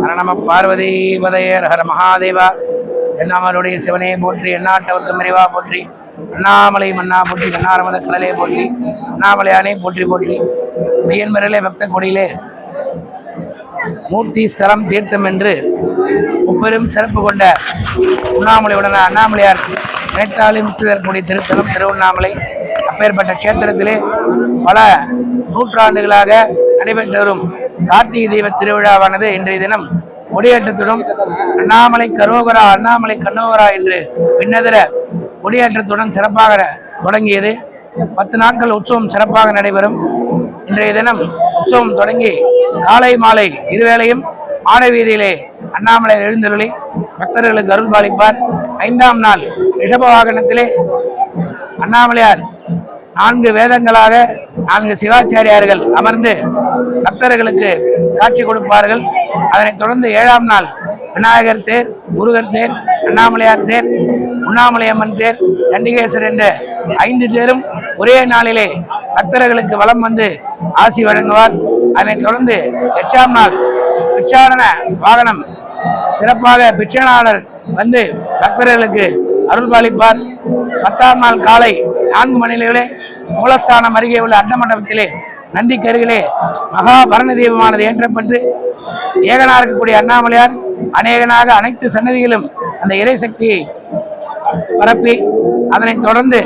ஹர நம பார்வதி பதையர் ஹர மகாதேவா. எண்ணாமலுடைய சிவனே போற்றி எண்ணாட்டவர்க்கு மறைவா போற்றி அண்ணாமலை மன்னா போற்றி கண்ணாரமத கடலே போற்றி அண்ணாமலையானே போற்றி போற்றி. மெய்யன்பரிலே பக்த கொடியிலே மூர்த்தி ஸ்தலம் தீர்த்தம் என்று முப்பெரும் சிறப்பு கொண்ட உண்ணாமலையுடன அண்ணாமலையார் நினைத்தாலே முத்துதற்குடி திருத்தலம் திருவண்ணாமலை. அப்பேற்பட்ட கஷேத்திரத்திலே பல நூற்றாண்டுகளாக நடைபெற்று வரும் கார்த்திகை தீப திருவிழாவானது இன்றைய தினம் கொடியேற்றத்துடன் அண்ணாமலை கரோகரா அண்ணாமலை கண்ணோகரா என்று பின்னதர கொடியேற்றத்துடன் சிறப்பாக தொடங்கியது. பத்து நாட்கள் உற்சவம் சிறப்பாக நடைபெறும். இன்றைய தினம் உற்சவம் தொடங்கி காலை மாலை இருவேளையும் மாடவீதியிலே அண்ணாமலை எழுந்தருளி பக்தர்களுக்கு அருள் பாலிப்பார். ஐந்தாம் நாள் ரிஷப வாகனத்திலே அண்ணாமலையார் நான்கு வேதங்களாக நான்கு சிவாச்சாரியார்கள் அமர்ந்து பக்தர்களுக்கு காட்சி கொடுப்பார்கள். அதனைத் தொடர்ந்து ஏழாம் நாள் விநாயகர் தேர் முருகர் தேர் அண்ணாமலையார் தேர் உண்ணாமலையம்மன் தேர் சண்டிகேஸ்வர் என்ற ஐந்து தேரும் ஒரே நாளிலே பக்தர்களுக்கு வலம் வந்து ஆசி வழங்குவார். அதனைத் தொடர்ந்து எட்டாம் நாள் பிச்சாரண வாகனம் சிறப்பாக பிச்சனாளர் வந்து பக்தர்களுக்கு அருள் பாலிப்பார் பத்தாம் நாள் காலை நான்கு மணியிலே மூலஸ்தானம் அருகே உள்ள அண்ட மண்டபத்திலே நந்திக்கருகிலே மகா பரண தீபமானது ஏற்றப்பட்டு ஏகனாக இருக்கக்கூடிய அண்ணாமலையார் அநேகனாக அனைத்து சன்னதிகளும் அந்த இறை சக்தியை பரப்பி அதனைத் தொடர்ந்து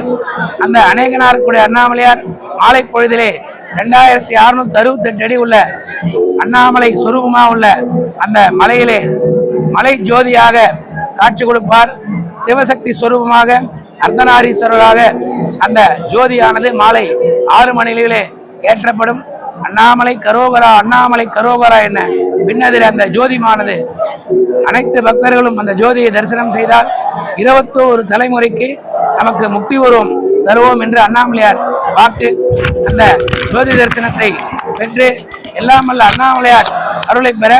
அந்த அநேகனாக இருக்கக்கூடிய அண்ணாமலையார் மாலை பொழுதிலே ரெண்டாயிரத்தி அறுநூத்தி அறுபத்தெட்டு அடி உள்ள அண்ணாமலை சுரூபமாக உள்ள அந்த மலையிலே மலை ஜோதியாக காட்சி கொடுப்பார். சிவசக்தி சுரூபமாக அர்த்தநாரீஸ்வரராக அந்த ஜோதியானது மாலை ஆறு மணிலே ஏற்றப்படும். அண்ணாமலை கரோகரா அண்ணாமலை கரோகரா என்ன பின்னதில் அந்த ஜோதிமானது. அனைத்து பக்தர்களும் அந்த ஜோதியை தரிசனம் செய்தால் இருபத்தோரு தலைமுறைக்கு நமக்கு முக்தி உருவம் தருவோம் என்று அண்ணாமலையார் வாக்கு அந்த ஜோதி தரிசனத்தை பெற்று எல்லாம் வல்ல அண்ணாமலையார் அருளை பெற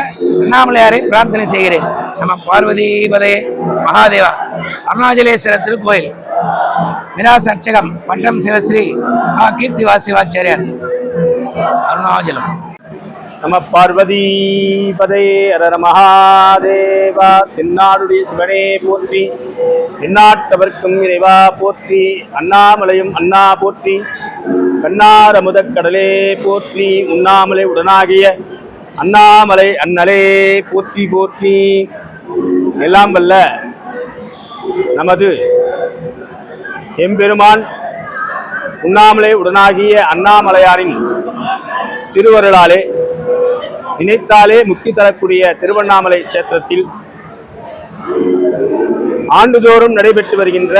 அண்ணாமலையாரை பிரார்த்தனை செய்கிறேன். நம்ம பார்வதி பதே மகாதேவா. அருணாச்சலேஸ்வரர் திருக்கோயில். மிராஸ் அர்ச்சகம் பட்டம் சிவஸ்ரீ ஆ கீர்த்தி வாசிவாச்சாரியார். அருணாச்சலம் நம பார்வதி பதே அரர மகாதேவா தென்னாடுடைய சிவனே போற்றி தென்னாட்டவர்க்கும் இறைவா போற்றி அண்ணாமலையும் அண்ணா போற்றி கண்ணார முதற்கடலே போற்றி உண்ணாமலை உடனாகிய அண்ணாமலை அண்ணலே போற்றி போற்றி. எல்லாம் வல்ல நமது எம்பெருமான் உண்ணாமலை உடனாகிய அண்ணாமலையாரின் திருவருளாலே நினைத்தாலே முக்தி தரக்கூடிய திருவண்ணாமலை கஷேத்திரத்தில் ஆண்டுதோறும் நடைபெற்று வருகின்ற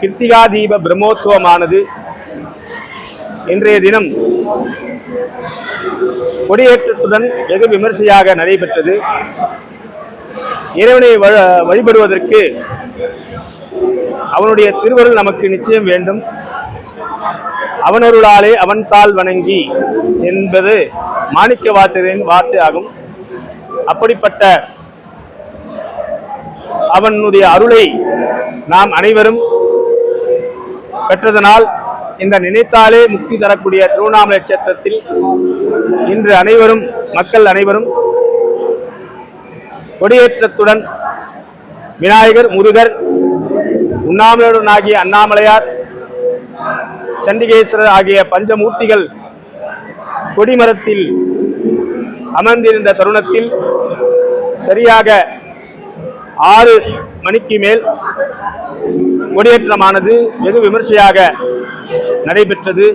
கிருத்திகா தீப பிரம்மோற்சவமானது இன்றைய தினம் கொடியேற்றத்துடன் வெகு விமர்சையாக நடைபெற்றது. இறைவனை வழிபடுவதற்கு அவனுடைய திருவருள் நமக்கு நிச்சயம் வேண்டும். அவனருளாலே அவன் தாள் வணங்கி என்பது மாணிக்க வாசகரின் வார்த்தை ஆகும் அப்படிப்பட்ட அவனுடைய அருளை நாம் அனைவரும் பெற்றதனால் இந்த நினைத்தாலே முக்தி தரக்கூடிய திருவண்ணாமலை கஷேத்திரத்தில் இன்று அனைவரும் மக்கள் அனைவரும் கொடியேற்றத்துடன் விநாயகர் முருகர் உண்ணாமலையுடன் ஆகிய அண்ணாமலையார் சண்டிகேஸ்வரர் ஆகிய பஞ்சமூர்த்திகள் கொடிமரத்தில் அமர்ந்திருந்த தருணத்தில் சரியாக ஆறு மணிக்கு மேல் கொடியேற்றமானது வெகு விமர்சையாக நடைபெற்றது.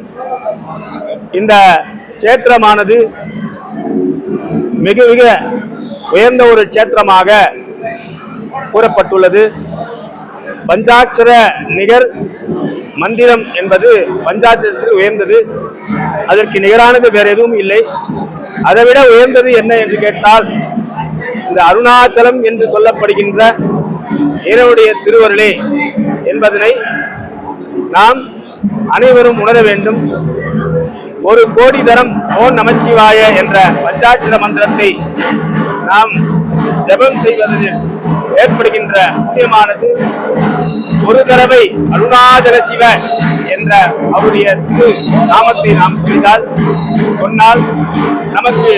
இந்த சேத்திரமானது மிக மிக உயர்ந்த ஒரு சேத்திரமாக கூறப்பட்டுள்ளது. பஞ்சாட்சர நிகர் மந்திரம் என்பது பஞ்சாட்சரத்தில் உயர்ந்தது. அதற்கு நிகரானது வேற எதுவும் இல்லை. அதைவிட உயர்ந்தது என்ன என்று கேட்டால் இந்த அருணாச்சலம் என்று சொல்லப்படுகின்ற இறைவனுடைய திருவருளே என்பதனை நாம் அனைவரும் உணர வேண்டும். ஒரு கோடி தரம் ஓன் நமச்சிவாய என்ற பஞ்சாட்சர மந்திரத்தை நாம் ஜெபம் செய்வதில் ஏற்படுகின்ற முக்கியமானது ஒரு தடவை அருணாச்சல சிவ என்ற அவருடைய திரு நாமத்தை நாம் சொல்லினால் சொன்னால் நமக்கு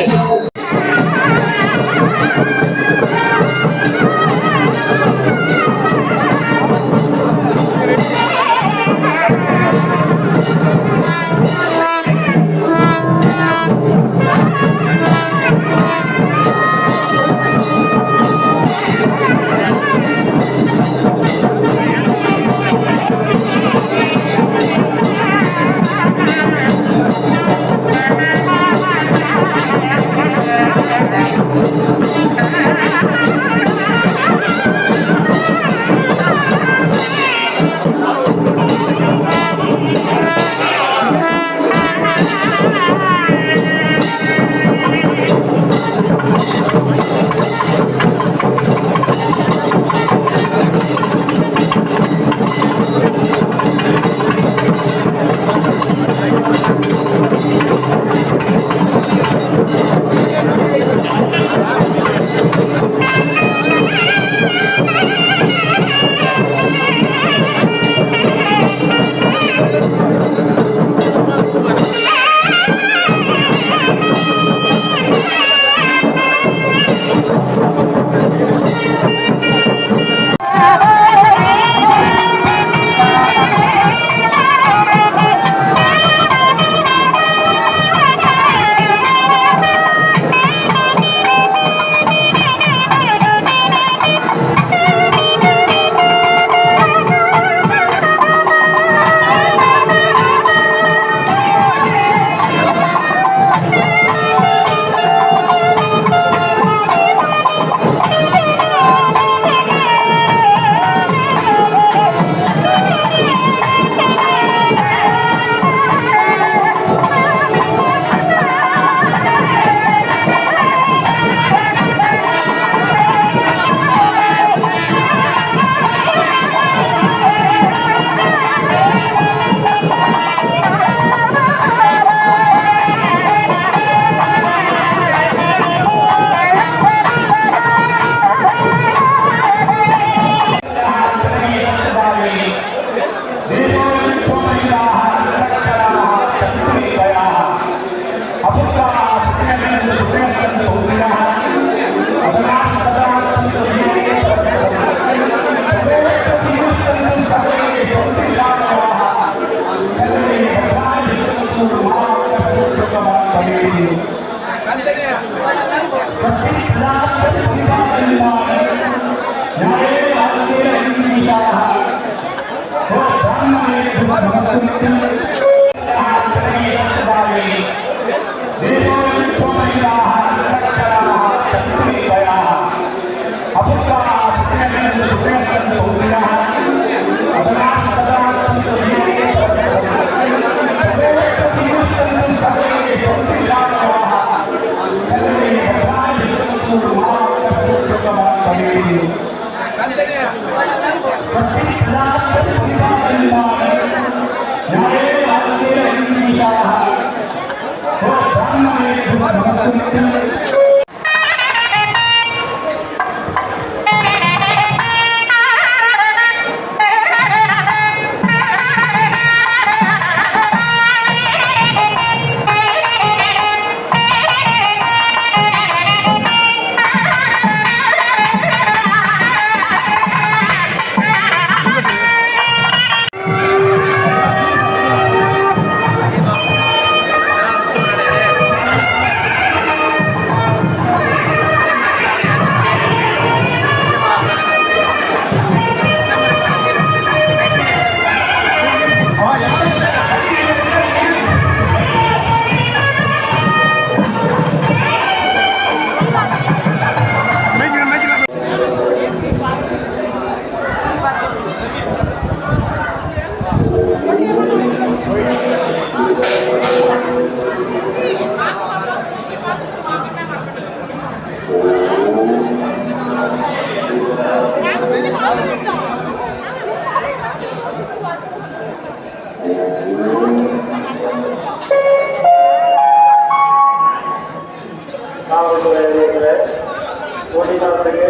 তরফ থেকে